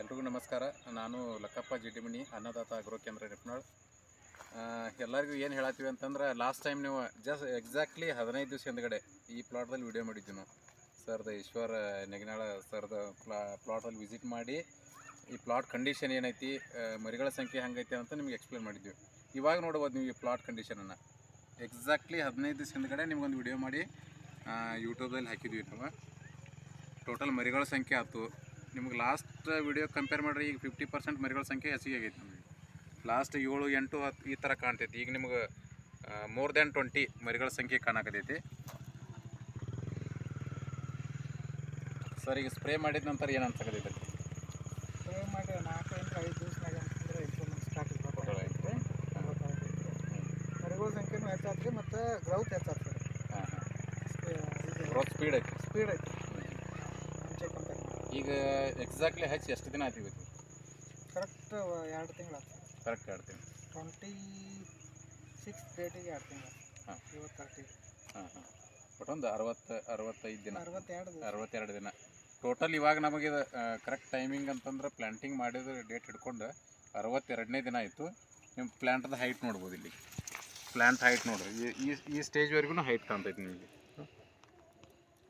ಎಲ್ರಿಗೂ ನಮಸ್ಕಾರ. ನಾನು ಲಕ್ಕಪ್ಪ ಜಿಡ್ಡಿಮಣಿ, ಅನ್ನದಾತ ಅಗ್ರೋ ಕೇಂದ್ರ ನಿಪ್ನಾಳ್. ಎಲ್ಲರಿಗೂ ಏನು ಹೇಳತ್ತೀವಿ ಅಂತಂದ್ರೆ ಲಾಸ್ಟ್ ಟೈಮ್ ನೀವು ಜಸ್ಟ್ ಎಕ್ಸಾಕ್ಟ್ಲಿ ಹದಿನೈದು ದಿವಸ ಹಿಂದ್ಗಡೆ ಈ ಪ್ಲಾಟ್ದಲ್ಲಿ ವಿಡಿಯೋ ಮಾಡಿದ್ವಿ ನಾವು. ಸರ್ದ ಈಶ್ವರ, ನೆಗನಾಳ ಸರ್ದ ಪ್ಲಾ ಪ್ಲಾಟಲ್ಲಿ ವಿಸಿಟ್ ಮಾಡಿ, ಈ ಪ್ಲಾಟ್ ಕಂಡೀಷನ್ ಏನೈತಿ ಮರಿಗಳ ಸಂಖ್ಯೆ ಹೆಂಗೈತಿ ಅಂತ ನಿಮ್ಗೆ ಎಕ್ಸ್ಪ್ಲೇನ್ ಮಾಡಿದ್ವಿ. ಇವಾಗ ನೋಡ್ಬೋದು ನೀವು ಈ ಪ್ಲಾಟ್ ಕಂಡೀಷನನ್ನು ಎಕ್ಸಾಕ್ಟ್ಲಿ ಹದಿನೈದು ದಿವಸ ಹಿಂದ್ಗಡೆ ನಿಮ್ಗೊಂದು ವಿಡಿಯೋ ಮಾಡಿ ಯೂಟ್ಯೂಬಲ್ಲಿ ಹಾಕಿದ್ವಿ ನಾವು. ಟೋಟಲ್ ಮರಿಗಳ ಸಂಖ್ಯೆ ಆಯ್ತು. ನಿಮ್ಗೆ ಲಾಸ್ಟ್ ವಿಡಿಯೋ ಕಂಪೇರ್ ಮಾಡಿದ್ರೆ ಈಗ ಫಿಫ್ಟಿ ಪರ್ಸೆಂಟ್ ಮರಿಗಳ ಸಂಖ್ಯೆ ಹೆಚ್ಚಿಗೆ ಆಗೈತೆ ನಮಗೆ. ಲಾಸ್ಟ್ ಏಳು ಎಂಟು ಹತ್ತು ಈ ಥರ ಕಾಣ್ತೈತಿ. ಈಗ ನಿಮ್ಗೆ ಮೋರ್ ದ್ಯಾನ್ ಟ್ವೆಂಟಿ ಮರಿಗಳ ಸಂಖ್ಯೆ ಕಾಣಕತೈತಿ ಸರ್ ಈಗ ಸ್ಪ್ರೇ ಮಾಡಿದ ನಂತರ ಏನು ಅನ್ಸಕತೈತೆ ಸ್ಪ್ರೇ ಮಾಡಿ ನಾಲ್ಕರಿಂದ ಐದು ದಿವಸನಾಗ ಅಂತಂದ್ರೆ ಇಂಪ್ರೂವ್ಮೆಂಟ್ ಸ್ಟಾರ್ಟ್ Total ಆಯ್ತು. ಮರಿಗಳ ಸಂಖ್ಯೆನೂ ಮತ್ತು ಗ್ರೌತ್ ಹೆಚ್ಚಾಗ್ತದೆ. ಹಾಂ ಹಾಂ. ಗ್ರೋತ್ ಸ್ಪೀಡ್ ಐತಿ. ಸ್ಪೀಡ್ ಐತಿ. ಈಗ ಎಕ್ಸಾಕ್ಟ್ಲಿ ಹಚ್ಚಿ ಎಷ್ಟು ದಿನ ಆಯ್ತು ಇವತ್ತು? ಕರೆಕ್ಟ್ ಎರಡು ತಿಂಗಳು ಕರೆಕ್ಟ್ ತಿಂಗಳು. ಟ್ವೆಂಟಿ ಸಿಕ್ಸ್ ಡೇಟಿಗೆ ಎರಡು ತಿಂಗಳು ಹಾಂ. ಇವತ್ತು ತರ್ಟಿ ಹಾಂ ಹಾಂ. ಒಟ್ಟೊಂದು ಅರವತ್ತು ಅರವತ್ತೈದು ದಿನ. ಅರವತ್ತೆರಡು ಅರವತ್ತೆರಡು ದಿನ. ಟೋಟಲ್ ಇವಾಗ ನಮಗೆ ಕರೆಕ್ಟ್ ಟೈಮಿಂಗ್ ಅಂತಂದ್ರೆ ಪ್ಲ್ಯಾಂಟಿಂಗ್ ಮಾಡಿದ ಡೇಟ್ ಹಿಡ್ಕೊಂಡು ಅರವತ್ತೆರಡನೇ ದಿನ ಆಯಿತು. ನಿಮ್ಮ ಪ್ಲ್ಯಾಂಟ್ದ ಹೈಟ್ ನೋಡ್ಬೋದು ಇಲ್ಲಿ. ಪ್ಲ್ಯಾಂಟ್ ಹೈಟ್ ನೋಡ್ರಿ. ಈ- ಈ ಈ ಸ್ಟೇಜ್ವರೆಗೂ ಹೈಟ್ ಕಾಣ್ತೈತಿ ನಿಮಗೆ.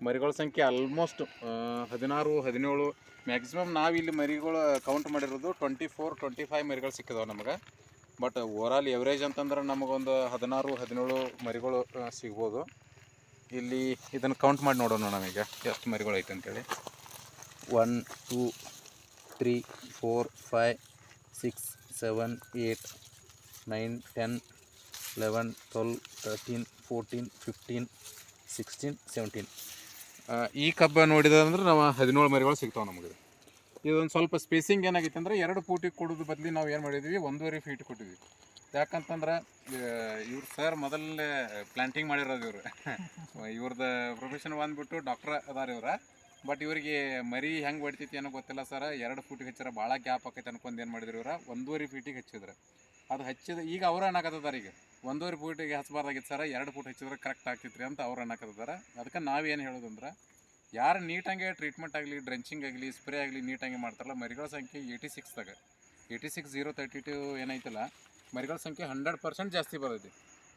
ಮರಿಗಳ ಸಂಖ್ಯೆ ಆಲ್ಮೋಸ್ಟ್ ಹದಿನಾರು, ಹದಿನೇಳು ಮ್ಯಾಕ್ಸಿಮಮ್ ನಾವು ಇಲ್ಲಿ ಮರಿಗಳು ಕೌಂಟ್ ಮಾಡಿರೋದು ಟ್ವೆಂಟಿ ಫೋರ್ ಟ್ವೆಂಟಿ ಫೈವ್ ಮರಿಗಳು ಸಿಕ್ಕಿದಾವೆ ನಮಗೆ. ಬಟ್ ಓವರಾಲ್ ಎವರೇಜ್ ಅಂತಂದ್ರೆ ನಮಗೊಂದು ಹದಿನಾರು, ಹದಿನೇಳು ಮರಿಗಳು ಸಿಗ್ಬೋದು. ಇಲ್ಲಿ ಇದನ್ನು ಕೌಂಟ್ ಮಾಡಿ ನೋಡೋಣ ನಮಗೆ ಎಷ್ಟು ಮರಿಗಳು ಐತೆ ಅಂತೇಳಿ. One two three four five six seven eight nine ten eleven twelve thirteen fourteen fifteen sixteen seventeen ಈ ಕಬ್ಬ ನೋಡಿದಂದ್ರೆ ನಾವು ಹದಿನೇಳು ಮರಿಗಳು ಸಿಗ್ತಾವೆ ನಮಗೆ. ಇದೊಂದು ಸ್ವಲ್ಪ ಸ್ಪೇಸಿಂಗ್ ಏನಾಗೈತೆ ಅಂದ್ರೆ ಎರಡು ಫೂಟಿಗೆ ಕೊಡೋದು ಬದಲಿ ನಾವು ಏನು ಮಾಡಿದ್ವಿ? ಒಂದೂವರೆ ಫೀಟ್ ಕೊಟ್ಟಿದ್ವಿ. ಯಾಕಂತಂದ್ರೆ ಇವ್ರು ಸರ್ ಮೊದಲೇ ಪ್ಲಾಂಟಿಂಗ್ ಮಾಡಿರೋದು ಇವರು. ಇವ್ರದ್ದು ಪ್ರೊಫೆಷನ್ ಬಂದ್ಬಿಟ್ಟು ಡಾಕ್ಟ್ರ್ ಅದಾರ ಇವ್ರ. ಬಟ್ ಇವರಿಗೆ ಮರಿ ಹೆಂಗೆ ಹೊಡಿತೈತಿ ಏನೋ ಗೊತ್ತಿಲ್ಲ ಸರ್ ಎರಡು ಫೂಟಿಗೆ ಹಚ್ಚಾರ ಭಾಳ ಗ್ಯಾಪ್ ಆಕೈತೆ ಅನ್ಕೊಂಡು ಏನು ಮಾಡಿದ್ರು ಇವ್ರ? ಒಂದೂವರೆ ಫೀಟಿಗೆ ಹಚ್ಚಿದ್ರು. ಅದು ಹಚ್ಚಿದ ಈಗ ಅವ್ರು ಏನಾಗತ್ತದಾರ ಈಗ? ಒಂದೂವರೆ ಫೂಟಿಗೆ ಹಚ್ಚಬಾರ್ದಾಗಿತ್ತು ಸರ, ಎರಡು ಫೂಟ್ ಹಚ್ಚಿದ್ರೆ ಕರೆಕ್ಟ್ ಆಗ್ತಿತ್ತು ಅಂತ ಅವ್ರು ಅನ್ನಕತ್ತಿದ್ದಾರೆ ಅದಕ್ಕೆ ನಾವೇನು ಹೇಳೋದಂದ್ರೆ ಯಾರು ನೀಟಾಗೆ ಟ್ರೀಟ್ಮೆಂಟ್ ಆಗಲಿ ಡ್ರೆಂಚಿಂಗ್ ಆಗಲಿ ಸ್ಪ್ರೇ ಆಗಲಿ ನೀಟಾಗಿ ಮಾಡ್ತಾರಲ್ಲ, ಮರಿಗಳ ಸಂಖ್ಯೆ eighty ಸಿಕ್ಸ್ದಾಗ eighty six zero thirty two ಏನೈತಲ್ಲ, ಮರಿಗಳ ಸಂಖ್ಯೆ ಹಂಡ್ರೆಡ್ ಪರ್ಸೆಂಟ್ ಜಾಸ್ತಿ ಬರ್ತೈತಿ.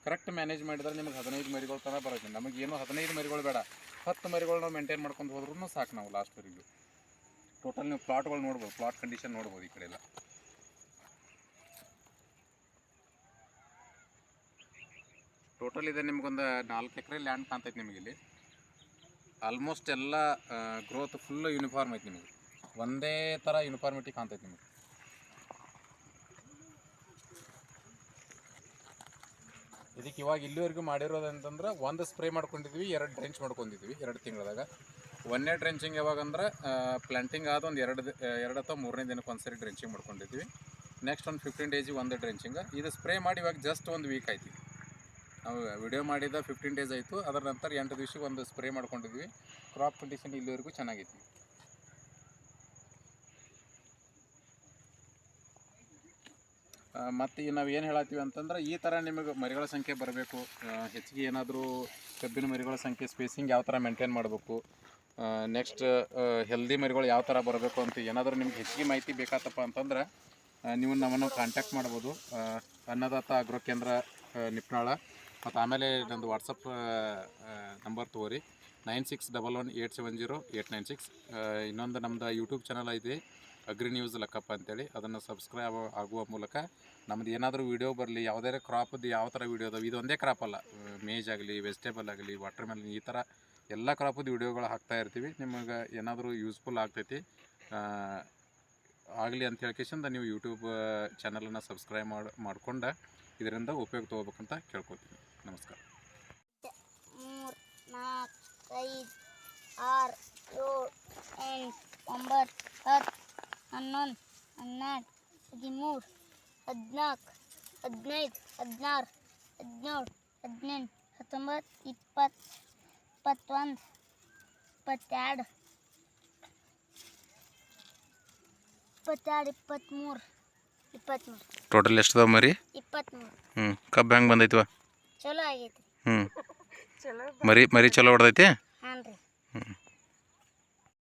ಕರೆಕ್ಟ್ ಮ್ಯಾನೇಜ್ ಮಾಡಿದ್ರೆ ನಿಮಗೆ ಹದಿನೈದು ಮರಿಗಳು ತನಕ ಬರುತ್ತೆ ನಮಗೇನು ಹದಿನೈದು ಮರಿಗಳು ಬೇಡ. ಹತ್ತು ಮರಿಗಳು ನಾವು ಮೇಂಟೈನ್ ಮಾಡ್ಕೊಂಡು ಹೋದ್ರೂ ಸಾಕು ನಾವು ಲಾಸ್ಟ್ವರೆಗೂ ಟೋಟಲ್ ನೀವು ಪ್ಲಾಟ್ಗಳು ನೋಡ್ಬೋದು ಪ್ಲಾಟ್ ಕಂಡೀಷನ್ ನೋಡ್ಬೋದು ಈ ಕಡೆ ಎಲ್ಲ. ಟೋಟಲ್ ಇದೆ ನಿಮ್ಗೊಂದು ನಾಲ್ಕು ಎಕರೆ ಲ್ಯಾಂಡ್ ಕಾಣ್ತೈತೆ ನಿಮಗೆ ಇಲ್ಲಿ ಆಲ್ಮೋಸ್ಟ್ ಎಲ್ಲ ಗ್ರೋತ್ ಫುಲ್ ಯೂನಿಫಾರ್ಮ್ ಐತೆ ನಿಮಗೆ. ಒಂದೇ ಥರ ಯೂನಿಫಾರ್ಮಿಟಿ ಕಾಣ್ತೈತೆ ನಿಮಗೆ. ಇದಕ್ಕೆ ಇವಾಗ ಇಲ್ಲಿವರೆಗೂ ಮಾಡಿರೋದಂತಂದ್ರೆ ಒಂದು ಸ್ಪ್ರೇ ಮಾಡ್ಕೊಂಡಿದ್ವಿ, ಎರಡು ಡ್ರೆಂಚ್ ಮಾಡ್ಕೊಂಡಿದ್ವಿ ಎರಡು ತಿಂಗಳದಾಗ. ಒಂದನೇ ಡ್ರೆಂಚಿಂಗ್ ಯಾವಾಗ ಅಂದ್ರೆ ಪ್ಲಾಂಟಿಂಗ್ ಆದ ಒಂದು ಎರಡು ಎರಡು ಅಥವಾ ಮೂರನೇ ದಿನಕ್ಕೆ ಒಂದ್ಸರಿ ಡ್ರೆಂಚಿಂಗ್ ಮಾಡ್ಕೊಂಡಿದ್ವಿ. ನೆಕ್ಸ್ಟ್ ಒಂದು ಫಿಫ್ಟೀನ್ ಡೇಸಿಗೆ ಒಂದು ಡ್ರೆಂಚಿಂಗ್ ಇದು ಸ್ಪ್ರೇ ಮಾಡಿ ಇವಾಗ ಜಸ್ಟ್ ಒಂದು ವೀಕ್ ಆಯ್ತು. ವಿಡಿಯೋ ಮಾಡಿದ ಫಿಫ್ಟೀನ್ ಡೇಸ್ ಆಯಿತು. ಅದರ ನಂತರ ಎಂಟು ದಿವ್ಸಕ್ಕೆ ಒಂದು ಸ್ಪ್ರೇ ಮಾಡ್ಕೊಂಡಿದ್ವಿ. ಕ್ರಾಪ್ ಕಂಡೀಷನ್ ಇಲ್ಲಿವರೆಗೂ ಚೆನ್ನಾಗೈತಿ. ಮತ್ತು ನಾವು ಏನು ಹೇಳತ್ತೀವಿ ಅಂತಂದ್ರೆ ಈ ಥರ ನಿಮಗೆ ಮರಿಗಳ ಸಂಖ್ಯೆ ಬರಬೇಕು. ಹೆಚ್ಚಿಗೆ ಏನಾದರೂ ಕಬ್ಬಿನ ಮರಿಗಳ ಸಂಖ್ಯೆ ಸ್ಪೇಸಿಂಗ್ ಯಾವ ಥರ ಮೇಂಟೈನ್ ಮಾಡಬೇಕು. ನೆಕ್ಸ್ಟ್ ಹೆಲ್ದಿ ಮರಿಗಳು ಯಾವ ಥರ ಬರಬೇಕು ಅಂತ ಏನಾದರೂ ನಿಮ್ಗೆ ಹೆಚ್ಚಿಗೆ ಮಾಹಿತಿ ಬೇಕಾತಪ್ಪ ಅಂತಂದ್ರೆ ನೀವು ನಮ್ಮನ್ನು ಕಾಂಟ್ಯಾಕ್ಟ್ ಮಾಡ್ಬೋದು. ಅನ್ನದಾತ ಅಗ್ರೋ ಕೇಂದ್ರ ನಿಪ್ನಾಳ. ಮತ್ತು ಆಮೇಲೆ ನಂದು ವಾಟ್ಸಪ್ ನಂಬರ್ ತಗೋರಿ. Nine six double one eight seven zero eight nine six ಇನ್ನೊಂದು ನಮ್ಮದು ಯೂಟ್ಯೂಬ್ ಚಾನಲ್ ಐತಿ ಅಗ್ರಿ ನ್ಯೂಸ್ ಲಕ್ಕಪ್ಪ ಅಂತೇಳಿ. ಅದನ್ನು ಸಬ್ಸ್ಕ್ರೈಬ್ ಆಗುವ ಮೂಲಕ ನಮ್ದು ಏನಾದರೂ ವೀಡಿಯೋ ಬರಲಿ ಯಾವುದೇ ಕ್ರಾಪ್ದು ಯಾವ ಥರ ವೀಡಿಯೋ ಅದಾವೆ, ಇದೊಂದೇ ಕ್ರಾಪ್ ಅಲ್ಲ. ಮೇಜ್ ಆಗಲಿ ವೆಜಿಟೇಬಲ್ ಆಗಲಿ ವಾಟರ್ ಮೆಲನ್ ಈ ಥರ ಎಲ್ಲ ಕ್ರಾಪದ್ದು ವೀಡಿಯೋಗಳು ಹಾಕ್ತಾ ಇರ್ತೀವಿ. ನಿಮಗೆ ಏನಾದರೂ ಯೂಸ್ಫುಲ್ ಆಗ್ತೈತಿ ಆಗಲಿ ಅಂತ ಹೇಳ್ಕೇಶಿಂದ ನೀವು ಯೂಟ್ಯೂಬ್ ಚಾನಲನ್ನು ಸಬ್ಸ್ಕ್ರೈಬ್ ಮಾಡಿ, ಮಾಡಿಕೊಂಡು ಇದರಿಂದ ಉಪಯೋಗ ತೊಗೋಬೇಕಂತ ಕೇಳ್ಕೊತೀನಿ ನಮಸ್ಕಾರ ಮೂರು ನಾಲ್ಕು ಐದು ಏಳು ಎಂಟು ಒಂಬತ್ತು ಹತ್ತು ಹನ್ನೊಂದು ಹನ್ನೆರಡು ಹದಿಮೂರು ಹದಿನಾಲ್ಕು ಹದಿನೈದು ಹದಿನಾರು ಹದಿನೇಳು ಹದಿನೆಂಟು ಹತ್ತೊಂಬತ್ತು ಇಪ್ಪತ್ತು ಇಪ್ಪತ್ತೊಂದು ಇಪ್ಪತ್ತೆರಡು ಇಪ್ಪತ್ತೆರಡು ಇಪ್ಪತ್ತ್ಮೂರು ಇಪ್ಪತ್ತ್ಮೂರು ಟೋಟಲ್ ಎಷ್ಟು ಅದಾವ ಮರಿ ಇಪ್ಪತ್ತ್ಮೂರು ಹ್ಞೂ ಕಬ್ಬು ಹೆಂಗೆ ಬಂದೈತಿವ ಆಗೈತಿ ಹ್ಞೂ ಮರಿ ಮರಿ ಚಲೋ ಹೊಡೆದೈತಿ?